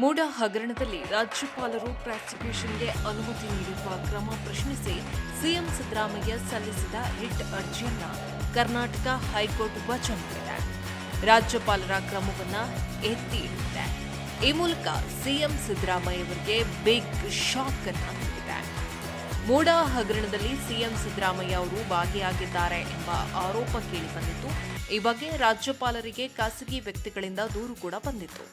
ಮೂಡ ಹಗರಣದಲ್ಲಿ ರಾಜ್ಯಪಾಲರು ಪ್ರಾಸಿಕ್ಯೂಷನ್ಗೆ ಅನುಮತಿ ನೀಡಿರುವ ಕ್ರಮ ಪ್ರಶ್ನಿಸಿ ಸಿಎಂ ಸಿದ್ದರಾಮಯ್ಯ ಸಲ್ಲಿಸಿದ ರಿಟ್ ಅರ್ಜಿಯನ್ನ ಕರ್ನಾಟಕ ಹೈಕೋರ್ಟ್ ವಜಾ ಮಾಡಿದೆ ರಾಜ್ಯಪಾಲರ ಕ್ರಮವನ್ನ ಎತ್ತಿ ಹಿಡಿದಿದೆ. ಈ ಮೂಲಕ ಸಿಎಂ ಸಿದ್ದರಾಮಯ್ಯ ಅವರಿಗೆ ಬಿಗ್ ಶಾಕ್ ಅನ್ನು ನೀಡಿದೆ ಮೂಡ ಹಗರಣದಲ್ಲಿ ಸಿಎಂ ಸಿದ್ದರಾಮಯ್ಯ ಅವರು ಭಾಗಿಯಾಗಿದ್ದಾರೆ ಎಂಬ ಆರೋಪ ಕೇಳಿಬಂದಿತ್ತು ಈ ಬಗ್ಗೆ ರಾಜ್ಯಪಾಲರಿಗೆ ಖಾಸಗಿ ವ್ಯಕ್ತಿಗಳಿಂದ ದೂರು ಕೂಡ ಬಂದಿತ್ತು.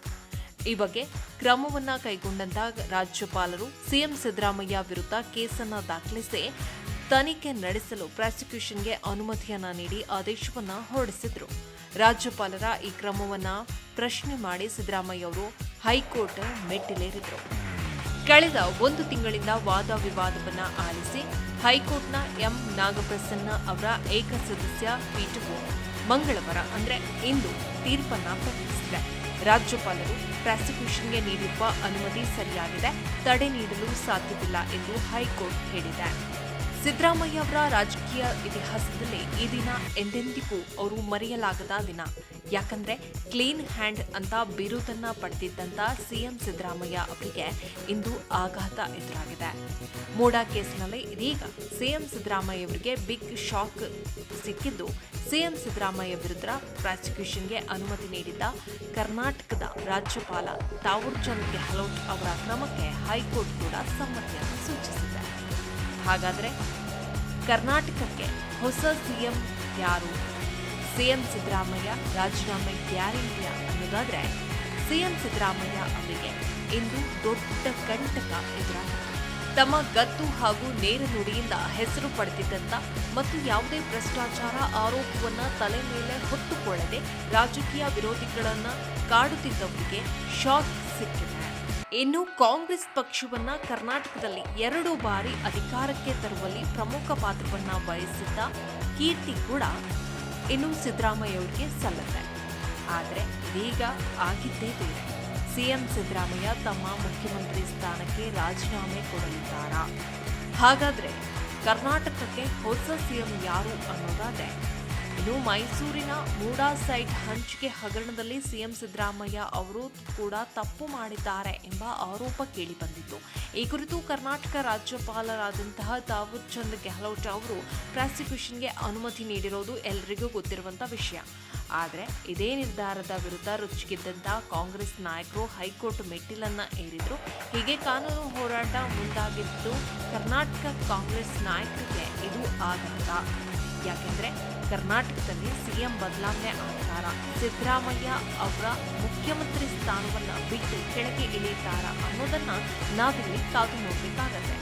ಈ ಬಗ್ಗೆ ಕ್ರಮವನ್ನ ಕೈಗೊಂಡಂತ ರಾಜ್ಯಪಾಲರು ಸಿಎಂ ಸಿದ್ದರಾಮಯ್ಯ ವಿರುದ್ಧ ಕೇಸನ್ನ ದಾಖಲಿಸಿ ತನಿಖೆ ನಡೆಸಲು ಪ್ರಾಸಿಕ್ಯೂಷನ್ಗೆ ಅನುಮತಿಯನ್ನ ನೀಡಿ ಆದೇಶವನ್ನ ಹೊರಡಿಸಿದ್ರು. ರಾಜ್ಯಪಾಲರ ಈ ಕ್ರಮವನ್ನ ಪ್ರಶ್ನೆ ಮಾಡಿ ಸಿದ್ದರಾಮಯ್ಯ ಅವರು ಹೈಕೋರ್ಟ್ ಮೆಟ್ಟಿಲೇರಿದ್ರು. ಕಳೆದ ಒಂದು ತಿಂಗಳಿಂದ ವಾದ ವಿವಾದವನ್ನ ಆಲಿಸಿ ಹೈಕೋರ್ಟ್ನ ಎಂ. ನಾಗಪ್ರಸನ್ನ ಅವರ ಏಕಸದಸ್ಯ ಪೀಠವು ಮಂಗಳವಾರ ಅಂದ್ರೆ ಇಂದು ತೀರ್ಪನ್ನ ಪ್ರಕಟಿಸಿದೆ. ರಾಜ್ಯಪಾಲರು ಪ್ರಾಸಿಕ್ಯೂಷನ್ಗೆ ನೀಡಿರುವ ಅನುಮತಿ ಸರಿಯಾಗಿದೆ, ತಡೆ ನೀಡಲು ಸಾಧ್ಯವಿಲ್ಲ ಎಂದು ಹೈಕೋರ್ಟ್ ಹೇಳಿದೆ. ಸಿದ್ದರಾಮಯ್ಯ ಅವರ ರಾಜಕೀಯ ಇತಿಹಾಸದಲ್ಲಿ ಈ ದಿನ ಎಂದೆಂದಿಗೂ ಅವರು ಮರೆಯಲಾಗದ ದಿನ. ಯಾಕಂದ್ರೆ ಕ್ಲೀನ್ ಹ್ಯಾಂಡ್ ಅಂತ ಬಿರುದನ್ನ ಪಡೆದಿದ್ದಂತ ಸಿಎಂ ಸಿದ್ದರಾಮಯ್ಯ ಅವರಿಗೆ ಇಂದು ಆಘಾತ ಎದುರಾಗಿದೆ. ಮೂಡಾ ಕೇಸ್ನಲ್ಲಿ ಇದೀಗ ಸಿಎಂ ಸಿದ್ದರಾಮಯ್ಯ ಅವರಿಗೆ ಬಿಗ್ ಶಾಕ್ ಸಿಕ್ಕಿದ್ದು, ಸಿಎಂ ಸಿದ್ದರಾಮಯ್ಯ ವಿರುದ್ಧ ಪ್ರಾಸಿಕ್ಯೂಷನ್ಗೆ ಅನುಮತಿ ನೀಡಿದ್ದ ಕರ್ನಾಟಕದ ರಾಜ್ಯಪಾಲ ತಾವೂರ್ಚಂದ್ ಗೆಹ್ಲೋಟ್ ಅವರ ಕ್ರಮಕ್ಕೆ ಹೈಕೋರ್ಟ್ ಕೂಡ ಸಮ್ಮತಿಯನ್ನು ಸೂಚಿಸಿದೆ. ಹಾಗಾದರೆ ಕರ್ನಾಟಕಕ್ಕೆ ಹೊಸ ಸಿಎಂ ಯಾರು? ಸಿಎಂ ಸಿದ್ದರಾಮಯ್ಯ, ರಾಜೀನಾಮೆ ಗ್ಯಾರಂಟಿಯ ಅನ್ನೋದಾದ್ರೆ ಸಿಎಂ ಸಿದ್ದರಾಮಯ್ಯ ಅವರಿಗೆ ಇಂದು ದೊಡ್ಡ ಕಂಟಕ ಎದುರಾಗಿದೆ. ತಮ್ಮ ಗತ್ತು ಹಾಗೂ ನೇರ ನುಡಿಯಿಂದ ಹೆಸರು ಪಡೆದಿದ್ದಂತ ಮತ್ತು ಯಾವುದೇ ಭ್ರಷ್ಟಾಚಾರ ಆರೋಪವನ್ನ ತಲೆ ಮೇಲೆ ಹೊತ್ತುಕೊಳ್ಳದೆ ರಾಜಕೀಯ ವಿರೋಧಿಗಳನ್ನ ಕಾಡುತ್ತಿದ್ದವರಿಗೆ ಶಾಕ್ ಸಿಕ್ಕಿದೆ. ಇನ್ನು ಕಾಂಗ್ರೆಸ್ ಪಕ್ಷವನ್ನ ಕರ್ನಾಟಕದಲ್ಲಿ ಎರಡು ಬಾರಿ ಅಧಿಕಾರಕ್ಕೆ ತರುವಲ್ಲಿ ಪ್ರಮುಖ ಪಾತ್ರವನ್ನ ವಹಿಸಿದ್ದ ಕೀರ್ತಿ ಕೂಡ ಇನ್ನು ಸಿದ್ದರಾಮಯ್ಯ ಅವರಿಗೆ ಸಲ್ಲತ್ತೆ. ಆದರೆ ಇದೀಗ ಆಗಿದ್ದೇ ಬೇರೆ. ಸಿಎಂ ಸಿದ್ದರಾಮಯ್ಯ ತಮ್ಮ ಮುಖ್ಯಮಂತ್ರಿ ಸ್ಥಾನಕ್ಕೆ ರಾಜೀನಾಮೆ ಕೊಡಲಿದ್ದಾರಾ? ಹಾಗಾದ್ರೆ ಕರ್ನಾಟಕಕ್ಕೆ ಹೊಸ ಸಿಎಂ ಯಾರು ಅನ್ನೋದಾದ್ರೆ ಇನ್ನು ಮೈಸೂರಿನ ಮೂಡಾ ಸೈಟ್ ಹಂಚಿಕೆ ಹಗರಣದಲ್ಲಿ ಸಿಎಂ ಸಿದ್ದರಾಮಯ್ಯ ಅವರು ಕೂಡ ತಪ್ಪು ಮಾಡಿದ್ದಾರೆ ಎಂಬ ಆರೋಪ ಕೇಳಿಬಂದಿತ್ತು. ಈ ಕುರಿತು ಕರ್ನಾಟಕ ರಾಜ್ಯಪಾಲರಾದಂತಹ ತಾವೂರ್ ಚಂದ್ ಗೆಹ್ಲೋಟ್ ಅವರು ಪ್ರಾಸಿಕ್ಯೂಷನ್ಗೆ ಅನುಮತಿ ನೀಡಿರೋದು ಎಲ್ಲರಿಗೂ ಗೊತ್ತಿರುವಂತ ವಿಷಯ. ಆದರೆ ಇದೇ ನಿರ್ಧಾರದ ವಿರುದ್ಧ ರುಚಿಗಿದ್ದಂತಹ ಕಾಂಗ್ರೆಸ್ ನಾಯಕರು ಹೈಕೋರ್ಟ್ ಮೆಟ್ಟಿಲನ್ನ ಏರಿದ್ರು. ಹೀಗೆ ಕಾನೂನು ಹೋರಾಟ ಮುಂದಾಗಿದ್ದು ಕರ್ನಾಟಕ ಕಾಂಗ್ರೆಸ್ ನಾಯಕರಿಗೆ ಇದು ಆಘಾತ ಯಾಕೆಂದ್ರೆ ಕರ್ನಾಟಕದಲ್ಲಿ ಸಿಎಂ ಬದಲಾವಣೆ ಆಗ್ತಾರ. ಸಿದ್ದರಾಮಯ್ಯ ಅವರ ಮುಖ್ಯಮಂತ್ರಿ ಸ್ಥಾನವನ್ನ ಬಿಟ್ಟು ಕೆಳಗೆ ಇಳಿತಾರ ಅನ್ನೋದನ್ನ ನಾವಿಲ್ಲಿ ಕಾದು ನೋಡ್ಬೇಕಾಗತ್ತೆ.